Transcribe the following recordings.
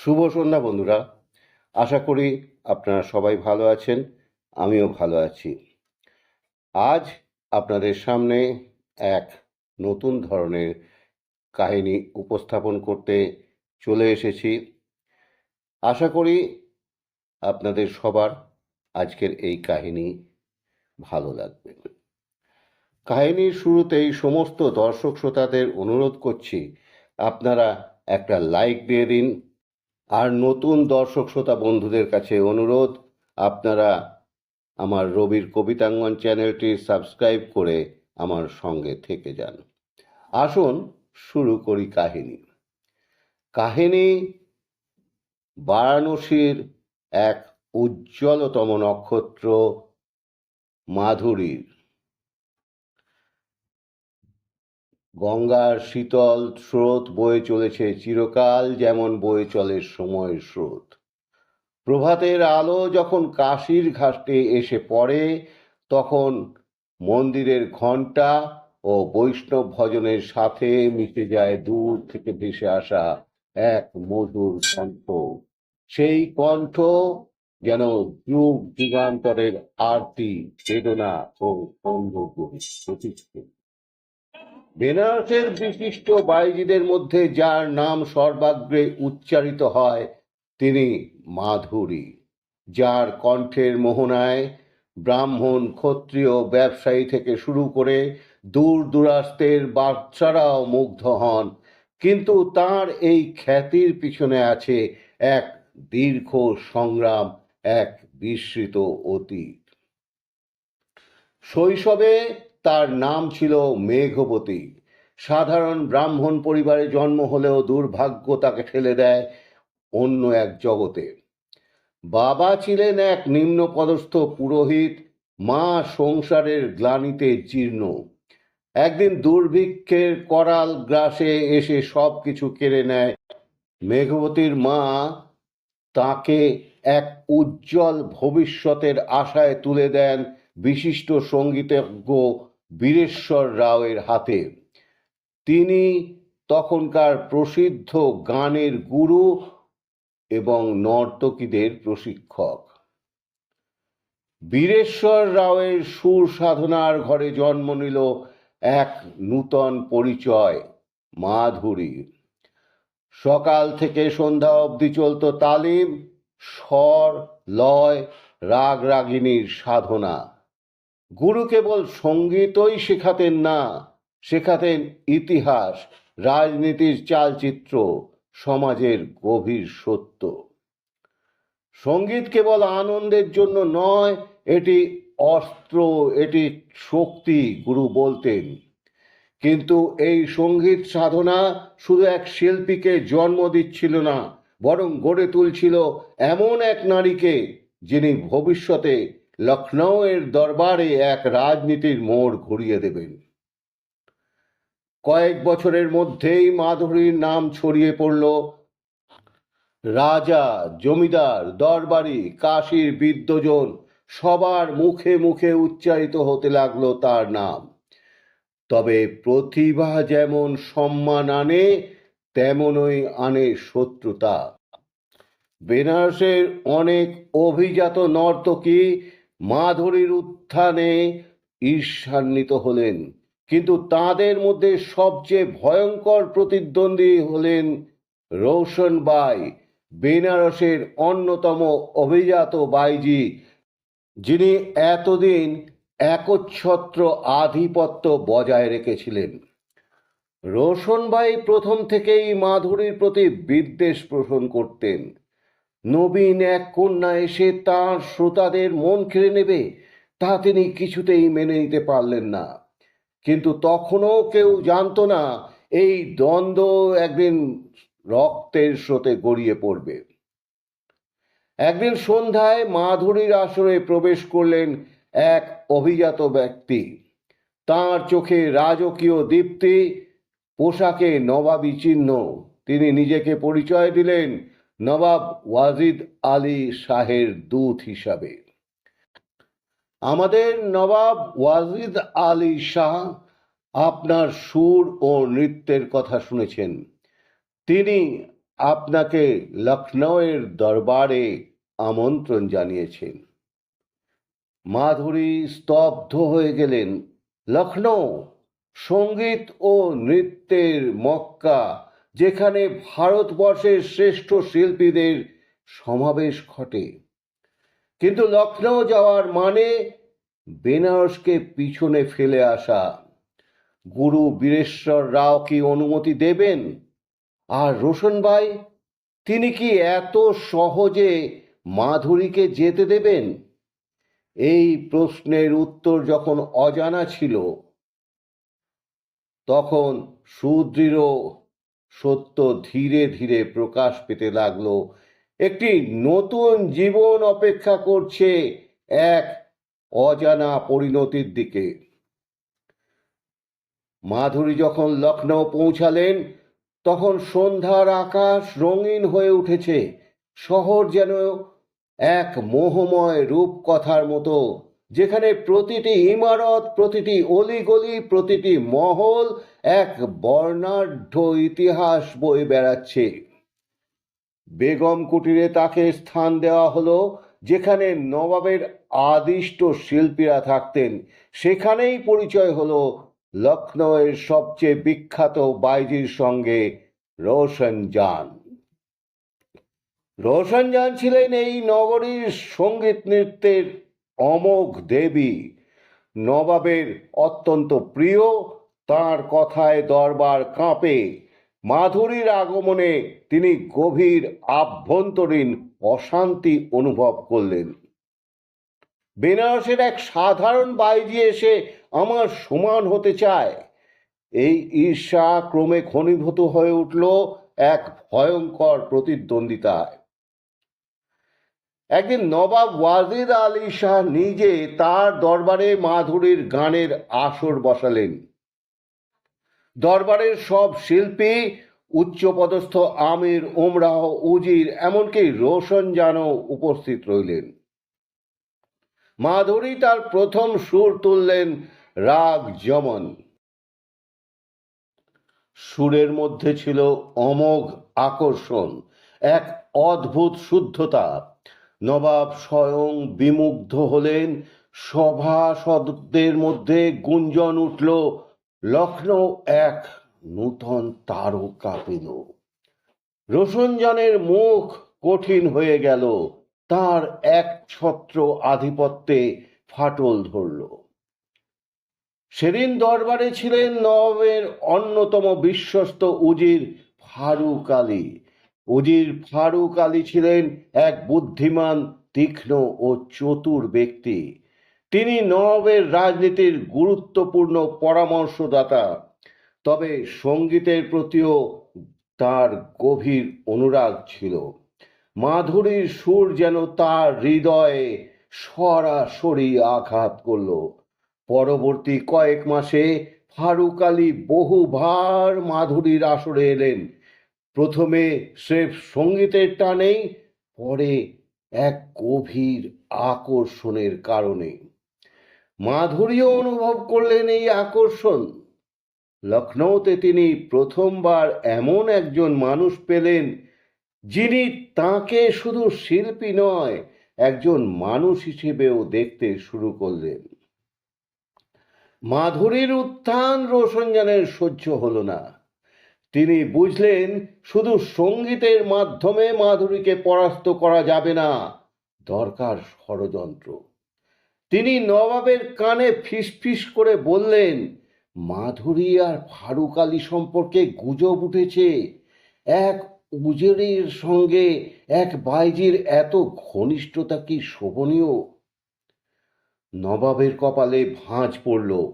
শুভ সন্ধ্যা বন্ধুরা। আশা করি আপনারা সবাই ভালো আছেন, আমিও ভালো আছি। আজ আপনাদের সামনে এক নতুন ধরনের কাহিনী উপস্থাপন করতে চলে এসেছি। আশা করি আপনাদের সবার আজকের এই কাহিনী ভালো লাগবে। কাহিনীর শুরুতেই সমস্ত দর্শক শ্রোতাদের অনুরোধ করছি, আপনারা একটা লাইক দিয়ে দিন আর নতুন দর্শক শ্রোতা বন্ধুদের কাছে অনুরোধ, আপনারা আমার রবির কবিতাঙ্গন চ্যানেলটি সাবস্ক্রাইব করে আমার সঙ্গে থেকে যান। আসুন শুরু করি কাহিনী। কাহিনী বারাণসীর এক উজ্জ্বলতম নক্ষত্র মাধুরীর। গঙ্গার শীতল স্রোত বয়ে চলেছে চিরকাল যেমন বয়ে চলে সময়ের স্রোত। প্রভাতের আলো যখন কাশির ঘাটে এসে পড়ে, তখন মন্দিরের ঘণ্টা ও বৈষ্ণব ভজনের সাথে মিশে যায় দূর থেকে ভেসে আসা এক মধুর কণ্ঠ। সেই কণ্ঠ যেন যুগ যুগান্তরের আরতি, বেদনা ও সৌন্দর্য প্রতিষ্ঠিত। বেনারসের বিশিষ্ট বাইজিদের মধ্যে যার নাম সর্বাগ্রে উচ্চারিত হয়, তিনি মাধুরী, যার কণ্ঠের মোহনায় ব্রাহ্মণ, ক্ষত্রিয়, ব্যবসায়ী থেকে শুরু করে দূর দূরাস্তের বাচ্চারাও মুগ্ধ হন। কিন্তু তার এই খ্যাতির পিছনে আছে এক দীর্ঘ সংগ্রাম, এক বিস্মৃত অতীত। শৈশবে তার নাম ছিল মেঘবতী। সাধারণ ব্রাহ্মণ পরিবারে জন্ম হলেও দুর্ভাগ্য তাকে ঠেলে দেয় অন্য এক জগতে। বাবা ছিলেন এক নিম্নপদস্থ পুরোহিত, মা সংসারের গ্লানিতে জীর্ণ। একদিন দুর্ভিক্ষের করাল গ্রাসে এসে সব কিছু কেড়ে নেয়। মেঘবতীর মা তাকে এক উজ্জ্বল ভবিষ্যতের আশায় তুলে দেন বিশিষ্ট সঙ্গীতজ্ঞ বীরেশ্বর রাওয়ের হাতে। তিনি তখনকার প্রসিদ্ধ গানের গুরু এবং নর্তকীদের প্রশিক্ষক। বীরেশ্বর রাওয়ের সুর সাধনার ঘরে জন্ম নিল এক নূতন পরিচয়, মাধুরী। সকাল থেকে সন্ধ্যা অবধি চলত তালিম, স্বর, লয় রাগ রাগিনীর সাধনা। গুরু কেবল সঙ্গীতই শেখাতেন না, শেখাতেন ইতিহাস, রাজনীতির চালচিত্র, সমাজের গভীর সত্য। সংগীত কেবল আনন্দের জন্য নয়, এটি অস্ত্র, এটি শক্তি, গুরু বলতেন। কিন্তু এই সংগীত সাধনা শুধু এক শিল্পীকে জন্ম দিচ্ছিল না, বরং গড়ে তুলছিল এমন এক নারীকে যিনি ভবিষ্যতে লখনৌয়ের দরবারে এক রাজনীতির মোড় ঘুরিয়ে দেবেন। কয়েক বছরের মধ্যেই মাধুরীর নাম ছড়িয়ে পড়ল। রাজা, জমিদার, দরবারি, কাশির বিদ্যজন সবার মুখে মুখে উচ্চারিত হতে লাগল তার নাম। তবে প্রতিভা যেমন সম্মান আনে, তেমনই আনে শত্রুতা। বেনারসের অনেক অভিজাত নর্তকী মাধুরীর উত্থানে ঈর্ষান্বিত হলেন, কিন্তু তাদের মধ্যে সবচেয়ে ভয়ঙ্কর প্রতিদ্বন্দ্বী হলেন রৌশন বাই, বেনারসের অন্যতম অভিজাত বাইজি, যিনি এতদিন একচ্ছত্র আধিপত্য বজায় রেখেছিলেন। রোশনবাই প্রথম থেকেই মাধুরীর প্রতি বিদ্বেষ পোষণ করতেন। নবীন এক কন্যা এসে তার শ্রোতাদের মন কেড়ে নেবে, তা তিনি কিছুতেই মেনে নিতে পারলেন না। কিন্তু তখনও কেউ জানতো না, এই দ্বন্দ্ব একদিন রক্তের স্রোতে গড়িয়ে পড়বে। একদিন সন্ধ্যায় মাধুরীর আসরে প্রবেশ করলেন এক অভিজাত ব্যক্তি। তার চোখে রাজকীয় দীপ্তি, পোশাকে নবাবী চিহ্ন। তিনি নিজেকে পরিচয় দিলেন নবাব ওয়াজিদ আলী শাহের দূত হিসাবে। আমাদের নবাব ওয়াজিদ আলী শাহ আপনার সুর ও নৃত্যের কথা শুনেছেন। তিনি আপনাকে লখনৌয়ের দরবারে আমন্ত্রণ জানিয়েছেন। মাধুরী স্তব্ধ হয়ে গেলেন। লখনৌ সংগীত ও নৃত্যের মক্কা যেখানে ভারতবর্ষের শ্রেষ্ঠ শিল্পীদের সমাবেশ ঘটে। কিন্তু লখনৌ যাওয়ার মানে বেনারসকে পিছনে ফেলে আসা। গুরু বীরেশ্বর রাও কি অনুমতি দেবেন? আর রোশন ভাই, তিনি কি এত সহজে মাধুরীকে যেতে দেবেন? এই প্রশ্নের উত্তর যখন অজানা ছিল, তখন সুদৃঢ় সত্য ধীরে ধীরে প্রকাশ পেতে লাগল। একটি নতুন জীবন অপেক্ষা করছে এক অজানা পরিণতির দিকে। মাধুরী যখন লখনৌ পৌঁছালেন, তখন সন্ধ্যার আকাশ রঙিন হয়ে উঠেছে। শহর যেন এক মোহময় রূপকথার মতো। যেখানে প্রতিটি ইমারত, প্রতিটি অলিগলি, প্রতিটি মহল এক বর্ণাঢ্য ইতিহাস বয়ে বেড়াচ্ছে। বেগম কুটিরে তাকে স্থান দেওয়া হলো যেখানে নবাবের আদিষ্ট শিল্পীরা থাকতেন। সেখানেই পরিচয় হলো লখনৌয়ের সবচেয়ে বিখ্যাত বাইজির সঙ্গে রোশন জান রোশন ছিলেন এই নগরীর সংগীত নৃত্যের অমোঘ দেবী। নবাবের অত্যন্ত প্রিয়, তার কথায় দরবার কাঁপে। মাধুরীর আগমনে তিনি গভীর আভ্যন্তরীণ অশান্তি অনুভব করলেন। বেনারসের এক সাধারণ বাইজি এসে আমার সমান হতে চায়। এই ঈর্ষা ক্রমে ঘনীভূত হয়ে উঠল এক ভয়ঙ্কর প্রতিদ্বন্দ্বিতায়। একদিন নবাব ওয়াজিদ আলী শাহ নিজে তার দরবারে মাধুরীর গানের আসর বসালেন। দরবারের সব শিল্পী, উচ্চপদস্থ আমির ওমরাহ উজির, এমনকি রোশন জানও উপস্থিত রইলেন। মাধুরী তার প্রথম সুর তুললেন রাগ যমন। সুরের মধ্যে ছিল অমোঘ আকর্ষণ, এক অদ্ভুত শুদ্ধতা। নবাব স্বয়ং বিমুগ্ধ হলেন। সভাসদদের মধ্যে গুঞ্জন উঠল লখনৌ এক নূতন তারকা পেল। রোশনজানের মুখ কঠিন হয়ে গেল, তার এক ছত্র আধিপত্যে ফাটল ধরল। সেদিন দরবারে ছিলেন নবাবের অন্যতম বিশ্বস্ত উজির ফারুক আলী। উজির ফারুক আলী ছিলেন এক বুদ্ধিমান, তীক্ষ্ণ ও চতুর ব্যক্তি। তিনি নবাবের রাজনীতির গুরুত্বপূর্ণ পরামর্শদাতা। তবে সঙ্গীতের প্রতিও তার গভীর অনুরাগ ছিল। মাধুরীর সুর যেন তার হৃদয়ে সরাসরি আঘাত করল। পরবর্তী কয়েক মাসে ফারুক আলী বহুবার মাধুরীর আসরে এলেন। প্রথমে স্রেফ সঙ্গীতের টানেই, পরে এক গভীর আকর্ষণের কারণে। মাধুরীও অনুভব করলেন এই আকর্ষণ। লখনৌতে তিনি প্রথমবার এমন একজন মানুষ পেলেন, যিনি তাকে শুধু শিল্পী নয়, একজন মানুষ হিসেবেও দেখতে শুরু করলেন। মাধুরীর উত্থান রোশনজানের সহ্য হল না। তিনি বুঝলেন শুধু সঙ্গীতের মাধ্যমে মাধুরীকে পরাস্ত করা যাবে না। দরকার ষড়যন্ত্র। তিনি নবাবের কানে ফিসফিস করে বললেন, মাধুরী আর ফারুক আলী সম্পর্কে গুজব উঠেছে। এক উজেরের সঙ্গে এক বাইজির এত ঘনিষ্ঠতা কি শোভনীয়? নবাবের কপালে ভাঁজ পড়ল।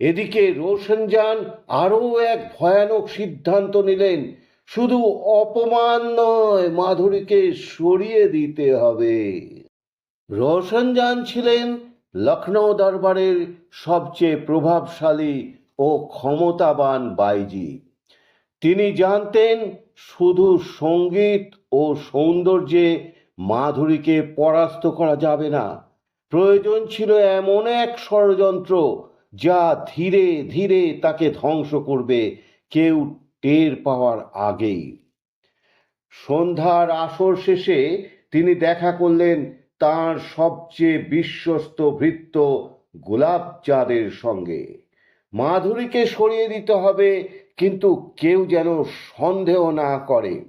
এদিকে রোশনজান আরও এক ভয়ানক সিদ্ধান্ত নিলেন, শুধু অপমান নয়, মাধুরীকে সরিয়ে দিতে হবে। রোশনজান ছিলেন লখনৌ দরবারের সবচেয়ে প্রভাবশালী ও ক্ষমতাবান বাইজি। তিনি জানতেন শুধু সংগীত ও সৌন্দর্যে মাধুরীকে পরাস্ত করা যাবে না। প্রয়োজন ছিল এমন এক ষড়যন্ত্র যা ধীরে ধীরে তাকে ধ্বংস করবে, কেউ টের পাওয়ার আগেই। সন্ধ্যার আসর শেষে তিনি দেখা করলেন তার সবচেয়ে বিশ্বস্ত ভৃত্য গোলাপ চাঁদের সঙ্গে। মাধুরীকে সরিয়ে দিতে হবে, কিন্তু কেউ যেন সন্দেহ না করে।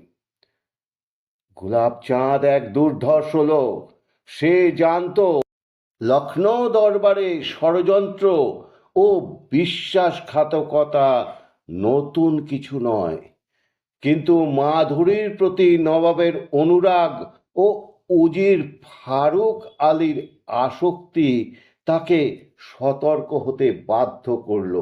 গোলাপ চাঁদ এক দুর্ধর্ষ লোক। সে জানতো লখনৌ দরবারে ষড়যন্ত্র ও বিশ্বাসঘাতকতা নতুন কিছু নয়। কিন্তু মাধুরীর প্রতি নবাবের অনুরাগ ও উজির ফারুক আলীর আসক্তি তাকে সতর্ক হতে বাধ্য করল।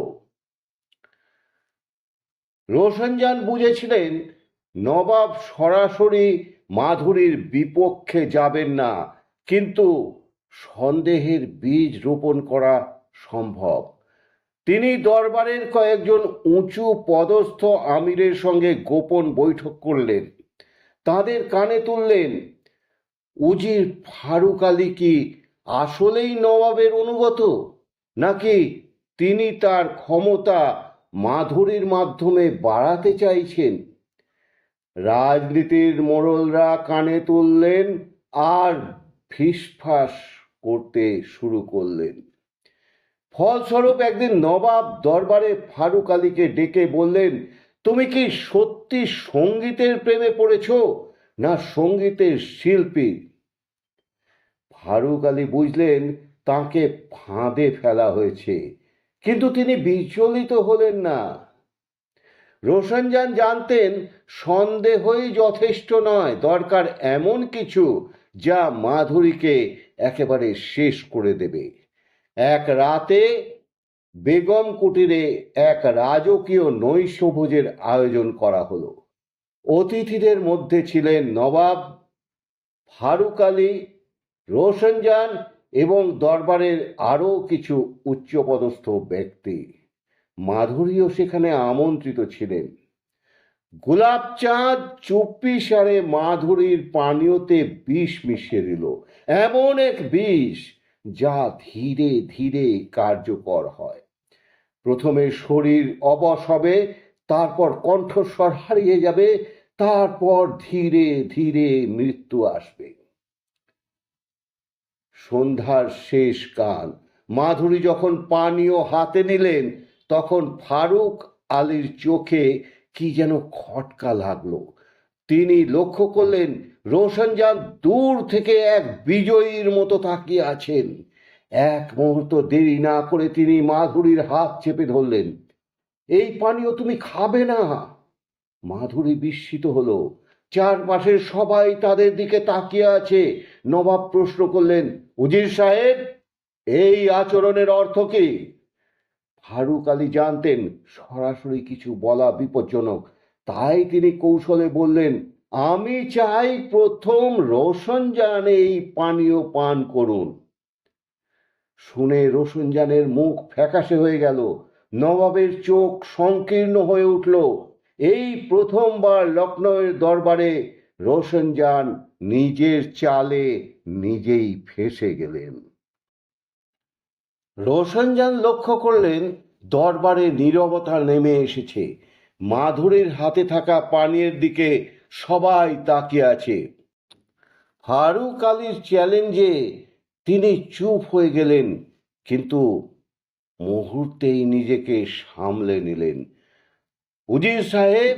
রোশনজান বুঝেছিলেন, নবাব সরাসরি মাধুরীর বিপক্ষে যাবেন না, কিন্তু সন্দেহের বীজ রোপণ করা সম্ভব। তিনি দরবারের কয়েকজন উঁচু পদস্থ আমিরের সঙ্গে গোপন বৈঠক করলেন। তাদের কানে তুললেন, উজির ফারুক আলী কি আসলেই নবাবের অনুগত? নাকি তিনি তার ক্ষমতা মাধুরীর মাধ্যমে বাড়াতে চাইছেন? রাজনীতির মোড়লরা কানে তুললেন আর ফিসফাস করতে শুরু করলেন। ফলস্বরূপ একদিন নবাব দরবারে ফারুক আলীকে ডেকে বললেন, তুমি কি সত্যি সঙ্গীতের প্রেমে পড়েছ না সঙ্গীতের শিল্পী? ফারুক আলী বুঝলেন, তাকে ফাঁদে ফেলা হয়েছে, কিন্তু তিনি বিচলিত হলেন না। রোশনজান জানতেন, সন্দেহই যথেষ্ট নয়, দরকার এমন কিছু যা মাধুরীকে একেবারে শেষ করে দেবে। এক রাতে বেগম কুটিরে এক রাজকীয় নৈশভোজের আয়োজন করা হলো। অতিথিদের মধ্যে ছিলেন নবাব ফারুক আলী রোশনজান এবং দরবারের আরও কিছু উচ্চপদস্থ ব্যক্তি। মাধুরীও সেখানে আমন্ত্রিত ছিলেন। গোলাপ চাঁদ চুপ্পি সারে মাধুরীর পানীয়তে বিষ মিশিয়ে দিল। এমন এক বিষ যা ধীরে ধীরে কার্যকর হয়। প্রথমে শরীর অবশ হবে, তারপর কণ্ঠস্বর হারিয়ে যাবে, তারপর ধীরে ধীরে মৃত্যু আসবে। সন্ধ্যার শেষ কাল। মাধুরী যখন পানীয় হাতে নিলেন, তখন ফারুক আলীর চোখে কি যেন খটকা লাগল। তিনি লক্ষ্য করলেন রোশনজান দূর থেকে এক বিজয়ীর মতো তাকিয়ে আছেন। এক মুহূর্ত দেরি না করে তিনি মাধুরীর হাত চেপে ধরলেন। এই পানীয় তুমি খাবে না। মাধুরী বিস্মিত হলো। চারপাশের সবাই তাদের দিকে তাকিয়ে আছে। নবাব প্রশ্ন করলেন, উজির সাহেব, এই আচরণের অর্থ কি? ফারুক আলী জানতেন, সরাসরি কিছু বলা বিপজ্জনক। তাই তিনি কৌশলে বললেন আমি চাই প্রথম রোশনজান এই পানীয় পান করুন। শুনে রোশনজানের মুখ ফ্যাকাশে হয়ে গেল। নবাবের চোখ সংকীর্ণ হয়ে উঠল। এই প্রথমবার লখনৌয়ের দরবারে রোশনজান নিজের চালে নিজেই ফেসে গেলেন। রোশনজান লক্ষ্য করলেন, দরবারে নীরবতা নেমে এসেছে। মাধুরীর হাতে থাকা পানীয়ের দিকে সবাই তাকিয়ে আছে। ফারুক আলীর চ্যালেঞ্জে তিনি চুপ হয়ে গেলেন, কিন্তু মুহূর্তেই নিজেকে সামলে নিলেন। উজির সাহেব,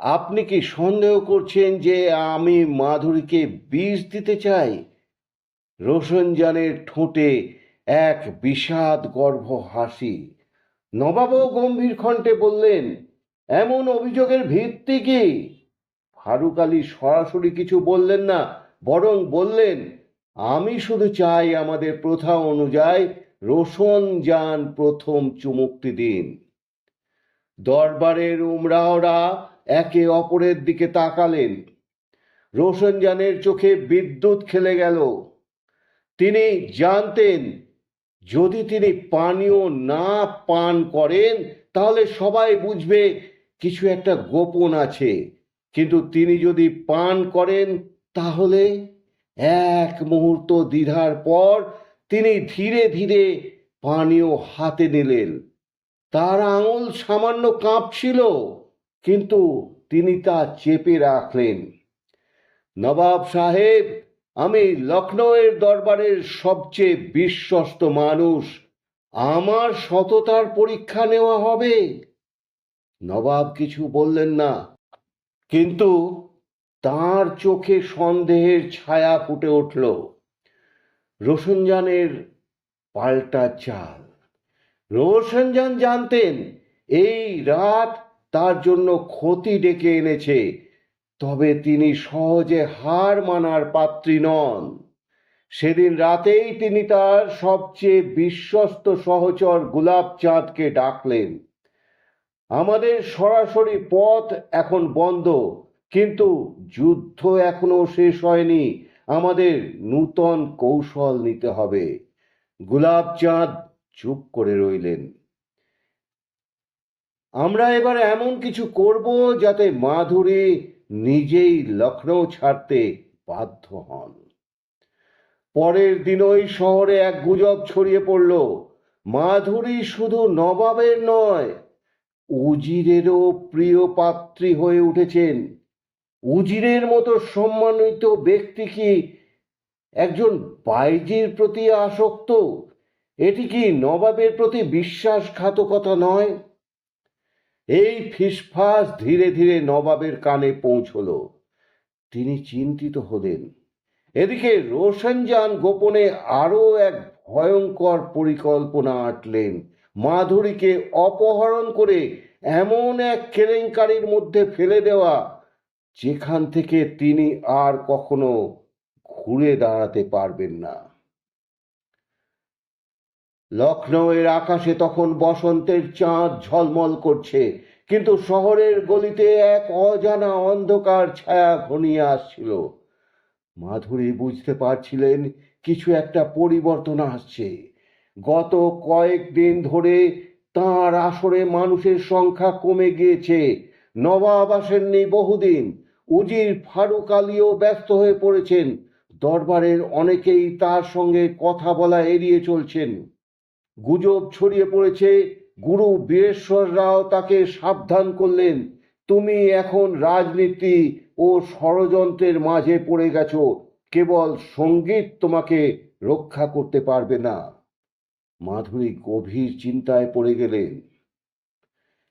আপনি কি সন্দেহ করছেন যে আমি মাধুরীকে বিষ দিতে চাই? রোশনজানের ঠোঁটে এক বিষাদ গর্ভ হাসি। নবাবও গম্ভীর কণ্ঠে বললেন, এমন অভিযোগের ভিত্তি কি? ফারুক আলী সরাসরি কিছু বললেন না, বরং বললেন, আমি শুধু চাই আমাদের প্রথা অনুযায়ী রোশন যান প্রথম চুমুকটি দিন। দরবারের উমরাওরা একে অপরের দিকে তাকালেন। রোশনজানের চোখে বিদ্যুৎ খেলে গেল। তিনি জানতেন, যদি তিনি পানীয় না পান করেন, তাহলে সবাই বুঝবে কিছু একটা গোপন আছে। কিন্তু তিনি যদি পান করেন, তাহলে এক মুহূর্ত দ্বিধার পর তিনি ধীরে ধীরে পানীয় হাতে নিলেন। তার আঙুল সামান্য কাঁপছিল, কিন্তু তিনি তা চেপে রাখলেন। নবাব সাহেব, আমি লখনৌয়ের দরবারের সবচেয়ে বিশ্বস্ত মানুষ, আমার সততার পরীক্ষা নেওয়া হবে। নবাব কিছু বললেন না। কিন্তু তার চোখে সন্দেহের ছায়া ফুটে উঠল। রোশনজানের পাল্টা চাল। রোশনজান জানতেন, এই রাত তার জন্য ক্ষতি ডেকে এনেছে, তবে তিনি সহজে হার মানার পাত্রী নন। সেদিন রাতেই তিনি তার সবচেয়ে বিশ্বস্ত সহচর গোলাপ চাঁদকে ডাকলেন। আমাদের সরাসরি পথ এখন বন্ধ, কিন্তু যুদ্ধ এখনও শেষ হয়নি। আমাদের নূতন কৌশল নিতে হবে। গোলাপ চাঁদ চুপ করে রইলেন। আমরা এবার এমন কিছু করব যাতে মাধুরী নিজেই লখনৌ ছাড়তে বাধ্য হন। পরের দিন ওই শহরে এক গুজব ছড়িয়ে পড়ল। মাধুরী শুধু নবাবের নয় উজিরেরও প্রিয় পাত্রী হয়ে উঠেছেন। উজিরের মতো সম্মানিত ব্যক্তি কি একজন বাইজির প্রতি আসক্ত? এটি কি নবাবের প্রতি বিশ্বাসঘাতকতা নয়? এই ফিসফাস ধীরে ধীরে নবাবের কানে পৌঁছলো। তিনি চিন্তিত হলেন। এদিকে রোশনজান গোপনে আরও এক ভয়ঙ্কর পরিকল্পনা আটলেন। মাধুরীকে অপহরণ করে এমন এক কেলেঙ্কারির মধ্যে ফেলে দেওয়া, যেখান থেকে তিনি আর কখনো ঘুরে দাঁড়াতে পারবেন না। লখনৌয়ের আকাশে তখন বসন্তের চাঁদ ঝলমল করছে, কিন্তু শহরের গলিতে এক অজানা অন্ধকার ছায়া ঘনিয়ে আসছিল। মাধুরী বুঝতে পারছিলেন, কিছু একটা পরিবর্তন আসছে। গত কয়েকদিন ধরে তাঁর আসরে মানুষের সংখ্যা কমে গিয়েছে। নবাব আসেননি বহুদিন। উজির ফারুক আলীও ব্যস্ত হয়ে পড়েছেন। দরবারের অনেকেই তার সঙ্গে কথা বলা এড়িয়ে চলছেন। গুজব ছড়িয়ে পড়েছে। গুরু বীরেশ্বর রাও তাকে সাবধান করলেন। তুমি এখন রাজনীতি ও ষড়যন্ত্রের মাঝে পড়ে গেছো। কেবল সংগীত তোমাকে রক্ষা করতে পারবে না। মাধুরী গভীর চিন্তায় পড়ে গেলেন।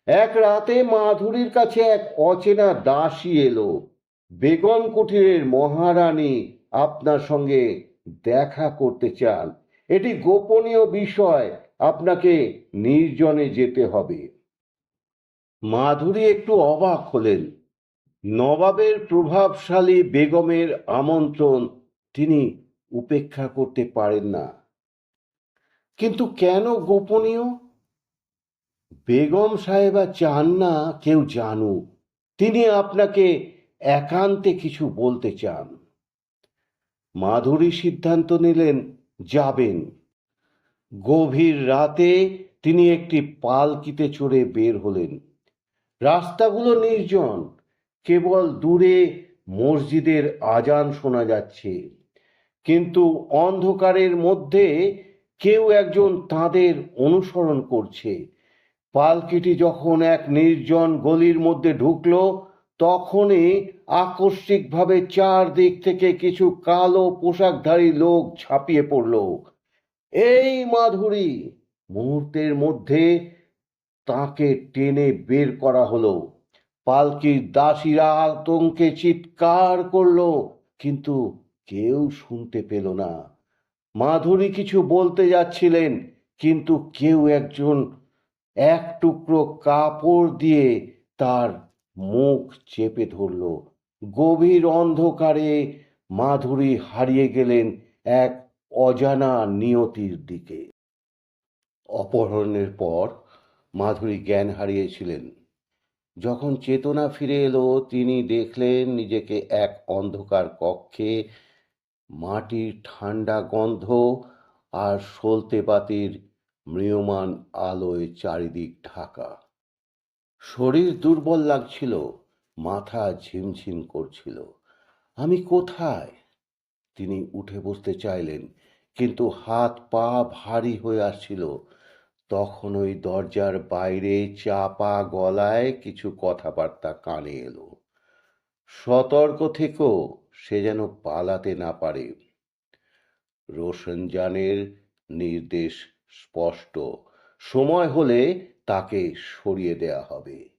এক রাতে মাধুরীর কাছে এক অচেনা দাসী এলো। বেগম কুঠিরের মহারানী আপনার সঙ্গে দেখা করতে চান। এটি গোপনীয় বিষয়, আপনাকে নির্জনে যেতে হবে। মাধুরী একটু অবাক হলেন। নবাবের প্রভাবশালী বেগমের আমন্ত্রণ তিনি উপেক্ষা করতে পারেন না। কিন্তু কেন গোপনীয়? বেগম সাহেবা চান না কেউ জানুক। তিনি আপনাকে একান্তে কিছু বলতে চান। মাধুরী সিদ্ধান্ত নিলেন, যাবেন। গভীর রাতে তিনি একটি পালকিতে চড়ে বের হলেন। রাস্তাগুলো নির্জন, কেবল দূরে মসজিদের আজান শোনা যাচ্ছে। কিন্তু অন্ধকারের মধ্যে কেউ একজন তাদের অনুসরণ করছে। পালকিটি যখন এক নির্জন গলির মধ্যে ঢুকলো, তখনই আকস্মিকভাবে চারদিক থেকে কিছু কালো পোশাকধারী লোক ঝাঁপিয়ে পড়ল। এই মাধুরী! মুহূর্তের মধ্যে তাকে টেনে বের করা হলো। পালকির দাসীরা আতঙ্কে চিৎকার করল, কিন্তু কেউ শুনতে পেল না। মাধুরী কিছু বলতে যাচ্ছিলেন, কিন্তু কেউ একজন এক টুকরো কাপড় দিয়ে তার মুখ চেপে ধরল। গভীর অন্ধকারে মাধুরী হারিয়ে গেলেন এক অজানা নিয়তির দিকে। অপহরণের পর মাধুরী জ্ঞান হারিয়েছিলেন। যখন চেতনা ফিরে এলো, তিনি দেখলেন নিজেকে এক অন্ধকার কক্ষে মাটির ঠান্ডা গন্ধ আর সলতে পাতির ম্রিয়মান আলোয় চারিদিক ঢাকা। শরীর দুর্বল লাগছিল, মাথা ঝিমঝিম করছিল। আমি কোথায়? তিনি উঠে বসতে চাইলেন, কিন্তু হাত পা ভারী হয়ে আসছিল। তখন ওই দরজার বাইরে চাপা গলায় কিছু কথাবার্তা কানে এলো। সতর্ক থেকো। সে যেন পালাতে না পারে। রোশনজানের নির্দেশ স্পষ্ট। সময় হলে তাকে সরিয়ে দেয়া হবে।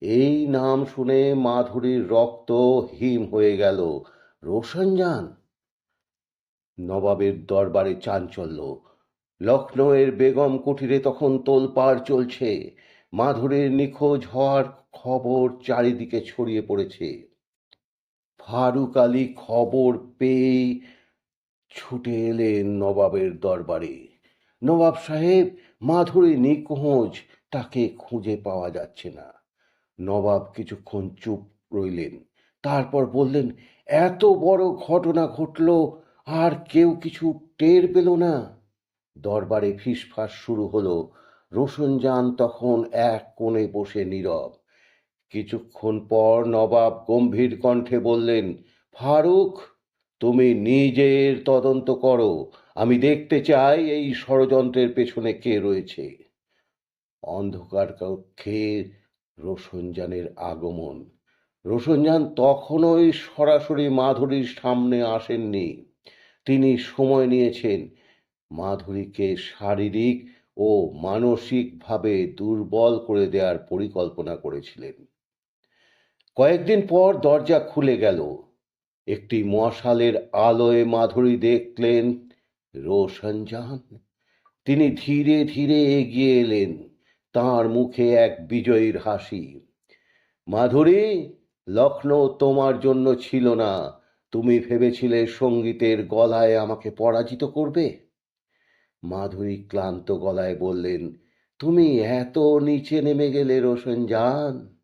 এই নাম শুনে মাধুরীর রক্ত হিম হয়ে গেল। রোশনজান নবাবের দরবারে চাঞ্চল্য। লখনৌয়ের বেগম কুঠিরে তখন তোলপাড় চলছে। মাধুরীর নিখোঁজ হওয়ার খবর চারিদিকে ছড়িয়ে পড়েছে। ফারুক আলী খবর পেয়ে ছুটে এলেন নবাবের দরবারে। নবাব সাহেব, মাধুরী নিখোঁজ, তাকে খুঁজে পাওয়া যাচ্ছে না। নবাব কিছুক্ষণ চুপ রইলেন, তারপর বললেন, এত বড় ঘটনা ঘটলো, আর কেউ কিছু টের পেল না? দরবারে ফিসফাস শুরু হলো। রোশনজান তখন এক কোণে বসে নীরব। কিছুক্ষণ পর নবাব গম্ভীর কণ্ঠে বললেন, ফারুক, তুমি নিজের তদন্ত করো। আমি দেখতে চাই এই ষড়যন্ত্রের পেছনে কে রয়েছে অন্ধকার কক্ষে রোশনজানের আগমন। রোশনজান তখনই সরাসরি মাধুরীর সামনে আসেননি। তিনি সময় নিয়েছেন। মাধুরীকে শারীরিক ও মানসিকভাবে দুর্বল করে দেওয়ার পরিকল্পনা করেছিলেন। কয়েকদিন পর দরজা খুলে গেল। একটি মশালের আলোয় মাধুরী দেখলেন রোশনজান। তিনি ধীরে ধীরে এগিয়ে এলেন, তার মুখে এক বিজয়ীর হাসি। মাধুরী, লখনৌ তোমার জন্য ছিল না। তুমি ভেবেছিলে সঙ্গীতের গলায় আমাকে পরাজিত করবে? মাধুরী ক্লান্ত গলায় বললেন, তুমি এত নিচে নেমে গেলে রোশন রোশনজান?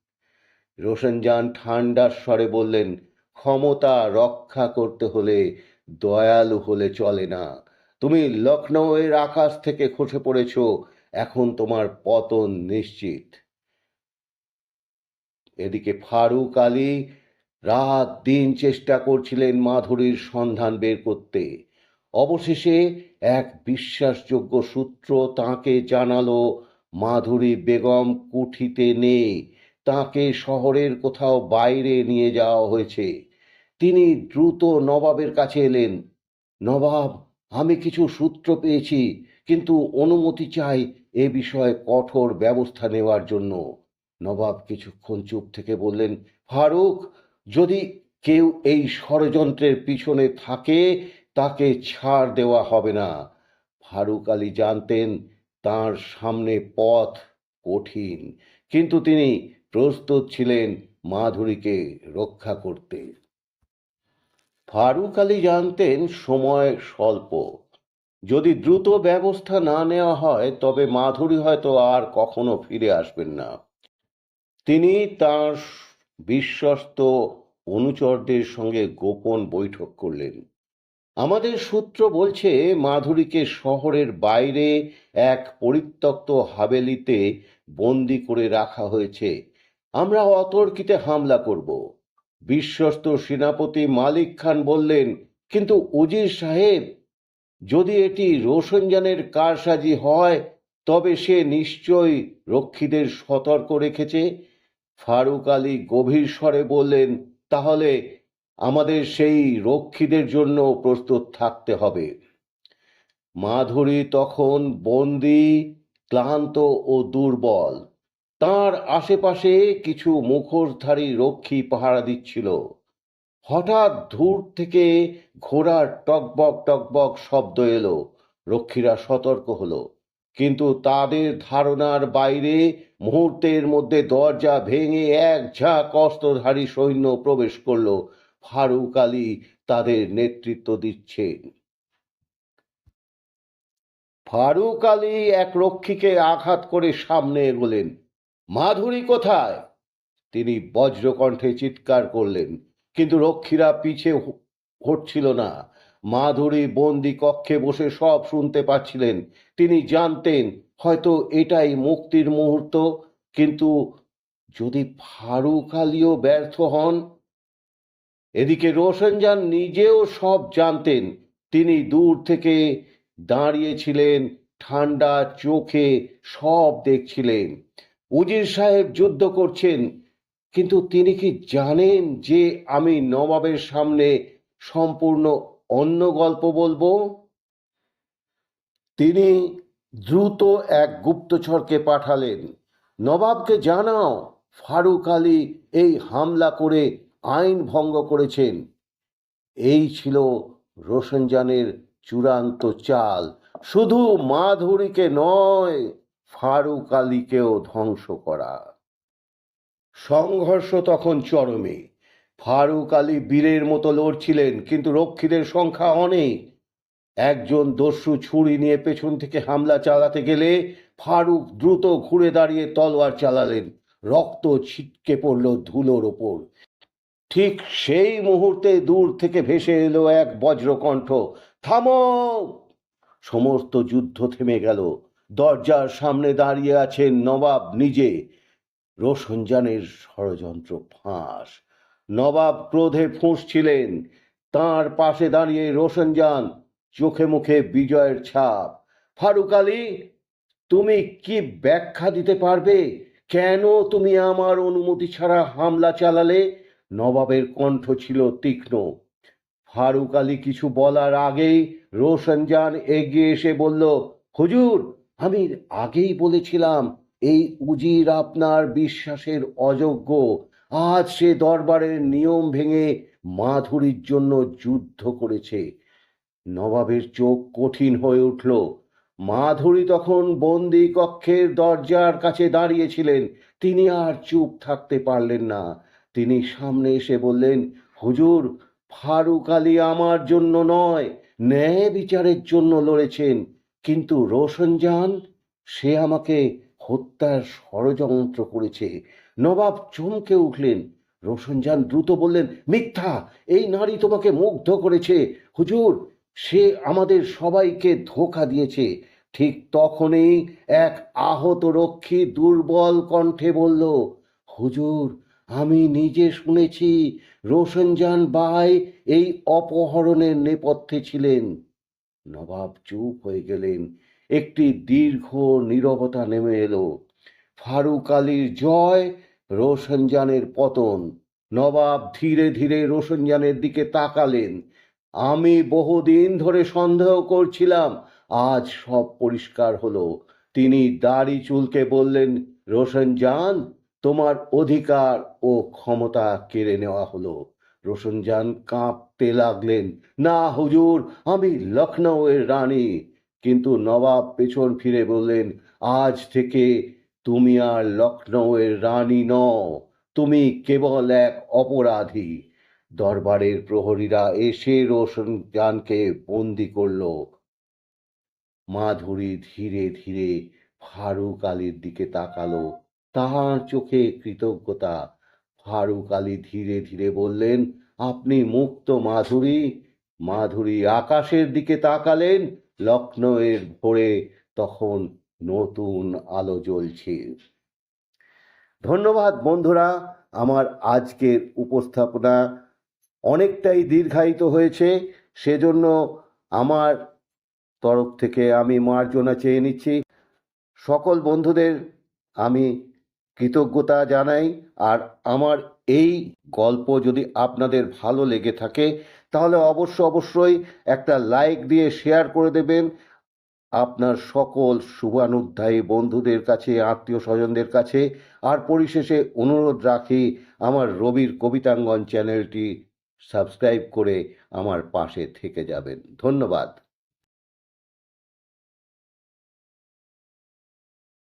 রোশনজান ঠান্ডার স্বরে বললেন, ক্ষমতা রক্ষা করতে হলে দয়ালু হলে চলে না। তুমি লখনৌয়ের আকাশ থেকে খসে পড়েছ, এখন তোমার পতন নিশ্চিত। এদিকে ফারুক আলী রাত দিন চেষ্টা করছিলেন মাধুরীর সন্ধান বের করতে। অবশেষে এক বিশ্বাসযোগ্য সূত্র তাকে জানালো, মাধুরী বেগম কুঠিতে নেই। তাকে শহরের কোথাও বাইরে নিয়ে যাওয়া হয়েছে। তিনি দ্রুত নবাবের কাছে এলেন। নবাব, আমি কিছু সূত্র পেয়েছি, কিন্তু অনুমতি চাই এ বিষয়ে কঠোর ব্যবস্থা নেওয়ার জন্য। নবাব কিছুক্ষণ চুপ থেকে বললেন, ফারুক, যদি কেউ এই ষড়যন্ত্রের পিছনে থাকে, তাকে ছাড় দেওয়া হবে না। ফারুক আলী জানতেন তার সামনে পথ কঠিন, কিন্তু তিনি প্রস্তুত ছিলেন মাধুরীকে রক্ষা করতে। ফারুক আলী জানতেন সময় স্বল্প। যদি দ্রুত ব্যবস্থা না নেওয়া হয়, তবে মাধুরী হয়তো আর কখনো ফিরে আসবেন না। তিনি তার বিশ্বস্ত অনুচরদের সঙ্গে গোপন বৈঠক করলেন। আমাদের সূত্র বলছে, মাধুরীকে শহরের বাইরে এক পরিত্যক্ত হাবেলিতে বন্দি করে রাখা হয়েছে। আমরা অতর্কিতে হামলা করব। বিশ্বস্ত সেনাপতি মালিক খান বললেন, কিন্তু উজির সাহেব, যদি এটি রোশনজানের কারসাজি হয়, তবে সে নিশ্চয়ই রক্ষীদের সতর্ক রেখেছে। ফারুক আলী গভীর স্বরে বললেন, তাহলে আমাদের সেই রক্ষীদের জন্য প্রস্তুত থাকতে হবে। মাধুরী তখন বন্দি, ক্লান্ত ও দুর্বল। তার আশেপাশে কিছু মুখোশধারী রক্ষী পাহারা দিচ্ছিল। হঠাৎ দূর থেকে ঘোড়ার টকবক টকবক শব্দ এলো। রক্ষীরা সতর্ক হলো, কিন্তু তাদের ধারণার বাইরে মুহূর্তের মধ্যে দরজা ভেঙে এক ঝাঁক অস্ত্রধারী সৈন্য প্রবেশ করল। ফারুক আলী তাদের নেতৃত্ব দিচ্ছেন। ফারুক আলী এক রক্ষীকে আঘাত করে সামনে এগোলেন। মাধুরী কোথায়? তিনি বজ্রকণ্ঠে চিৎকার করলেন, কিন্তু রক্ষীরা পিছে হটছিল না। মাধুরী বন্দি কক্ষে বসে সব শুনতে পাচ্ছিলেন। তিনি জানতেন, হয়তো এটাই মুক্তির মুহূর্ত, কিন্তু যদি ফারুক আলীও ব্যর্থ হন? এদিকে রোশনজান নিজেও সব জানতেন। তিনি দূর থেকে দাঁড়িয়েছিলেন, ঠান্ডা চোখে সব দেখছিলেন। উজির সাহেব যুদ্ধ করছেন, কিন্তু তিনি কি জানেন যে আমি নবাবের সামনে সম্পূর্ণ অন্য গল্প বলব? তিনি দ্রুত এক গুপ্তচরকে পাঠালেন, নবাবকে জানাও, ফারুক আলী এই হামলা করে আইন ভঙ্গ করেছেন। এই ছিল রোশনজানের চূড়ান্ত চাল, শুধু মাধুরীকে নয় ফারুক আলীকেও ধ্বংস করা। সংঘর্ষ তখন চরমে। ফারুক আলী বীরের মতো লড়ছিলেন, কিন্তু রক্ষীদের সংখ্যা অনেক। একজন দস্যু ছুরি নিয়ে পেছন থেকে হামলা চালাতে গেলে ফারুক দ্রুত ঘুরে দাঁড়িয়ে তলোয়ার চালালেন। রক্ত ছিটকে পড়ল ধুলোর ওপর। ঠিক সেই মুহূর্তে দূর থেকে ভেসে এলো এক বজ্রকণ্ঠ, থামো! সমস্ত যুদ্ধ থেমে গেল। দরজার সামনে দাঁড়িয়ে আছেন নবাব নিজে। রোশনজানের ষড়যন্ত্র ফাঁস। নবাব ক্রোধে ফুঁসছিলেন। তার পাশে দাঁড়িয়ে রোশনজান চোখে মুখে বিজয়ের ছাপ। ফারুক আলী, তুমি কি ব্যাখ্যা দিতে পারবে? কেন তুমি আমার অনুমতি ছাড়া হামলা চালালে? নবাবের কণ্ঠ ছিল তীক্ষ্ণ। ফারুক আলী কিছু বলার আগেই রোশনজান এগিয়ে এসে বলল, হুজুর আমি আগেই বলেছিলাম, এই উজির আপনার বিশ্বাসের অযোগ্য। আজ সে দরবারের নিয়ম ভেঙে মাধুরীর জন্য যুদ্ধ করেছে। নবাবের চোখ কঠিন হয়ে উঠল। মাধুরী তখন বন্দি কক্ষের দরজার কাছে দাঁড়িয়েছিলেন। তিনি আর চুপ থাকতে পারলেন না। তিনি সামনে এসে বললেন, হুজুর, ফারুক আলী আমার জন্য নয়, ন্যায় বিচারের জন্য লড়েছেন। কিন্তু রোশনজান সে আমাকে হত্যার ষড়যন্ত্র করেছে। নবাব চমকে উঠলেন। রোশনজান দ্রুত বললেন, মিথ্যা! এই নারী তোমাকে মুগ্ধ করেছে। হুজুর, সে আমাদের সবাইকে ধোকা দিয়েছে। ঠিক তখনই এক আহত রক্ষী দুর্বল কণ্ঠে বলল, হুজুর, আমি নিজে শুনেছি রোশনজান বাই এই অপহরণের নেপথ্যে ছিলেন। নবাব চুপ হয়ে গেলেন। একটি দীর্ঘ নীরবতা নেমে এলো। ফারুক আলীর জয় রোশনজানের পতন। নবাব ধীরে ধীরে রোশনজানের দিকে তাকালেন। আমি বহুদিন ধরে সন্দেহ করছিলাম, আজ সব পরিষ্কার হলো। তিনি দাড়ি চুলকে বললেন রোশনজান তোমার অধিকার ও ক্ষমতা কেড়ে নেওয়া হলো। রোশনজান কাঁপতে লাগলেন। না, হুজুর, আমি লখনৌয়ের রানী। কিন্তু নবাব পেছন ফিরে বললেন, আজ থেকে তুমি আর লখনৌয়ের রানী নও, তুমি কেবল এক অপরাধী। দরবারের প্রহরীরা এসে রোশনজানকে বন্দি করল। মাধুরী ধীরে ধীরে ফারুক আলীর দিকে তাকালো। তাহার চোখে কৃতজ্ঞতা। ফারুক আলী ধীরে ধীরে বললেন আপনি মুক্ত মাধুরী মাধুরী আকাশের দিকে তাকালেন লখনৌয়ের ভোরে তখন নতুন আলো জ্বলছে। ধন্যবাদ বন্ধুরা, আমার আজকের উপস্থাপনা অনেকটাই দীর্ঘায়িত হয়েছে, সেজন্য আমার তরফ থেকে আমি মার্জনা চেয়ে নিচ্ছি। সকল বন্ধুদের আমি কৃতজ্ঞতা জানাই, আর আমার এই গল্প যদি আপনাদের ভালো লেগে থাকে, তাহলে অবশ্য অবশ্যই একটা লাইক দিয়ে শেয়ার করে দেবেন। আপনার সকল শুভানুধ্যায়ী বন্ধুদের কাছে আত্মীয় স্বজনদের কাছে, আর পরিশেষে অনুরোধ রাখি আমার রবির কবিতাঙ্গন চ্যানেলটি সাবস্ক্রাইব করে আমার পাশে থেকে যাবেন। ধন্যবাদ।